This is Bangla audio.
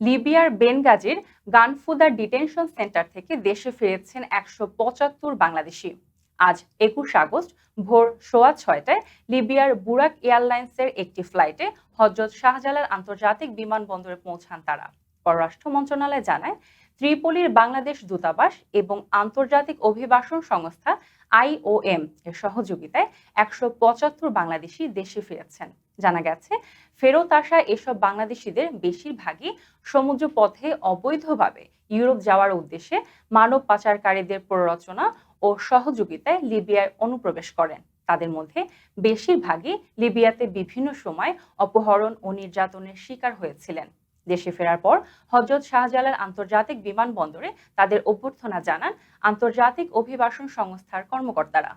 লিবিয়ার বেনগাজির গানফুদা ডিটেনশন সেন্টার থেকে দেশে ফিরেছেন একশো পঁচাত্তর বাংলাদেশি। আজ একুশ আগস্ট, ভোর সোয়া ছয়টায় লিবিয়ার বুরাক এয়ারলাইন্সের একটি ফ্লাইটে হজরত শাহজালাল আন্তর্জাতিক বিমানবন্দরে পৌঁছান তারা। পররাষ্ট্র মন্ত্রণালয় জানায়, ত্রিপোলির বাংলাদেশ দূতাবাস এবং আন্তর্জাতিক অভিবাসন সংস্থা আইওএম এর সহযোগিতায় একশো পঁচাত্তর বাংলাদেশি দেশে ফিরেছেন। জানা গেছে, ফেরত আসা এসব বাংলাদেশিদের বেশিরভাগই সমুদ্র পথে অবৈধভাবে ইউরোপ যাওয়ার উদ্দেশ্যে মানব পাচারকারীদের প্ররোচনা ও সহযোগিতায় লিবিয়ায় অনুপ্রবেশ করেন। তাদের মধ্যে বেশিরভাগই লিবিয়াতে বিভিন্ন সময় অপহরণ ও নির্যাতনের শিকার হয়েছিলেন। দেশে ফেরার পর হজরত শাহজালাল আন্তর্জাতিক বিমানবন্দরে তাদের অভ্যর্থনা জানান আন্তর্জাতিক অভিবাসন সংস্থার কর্মকর্তারা।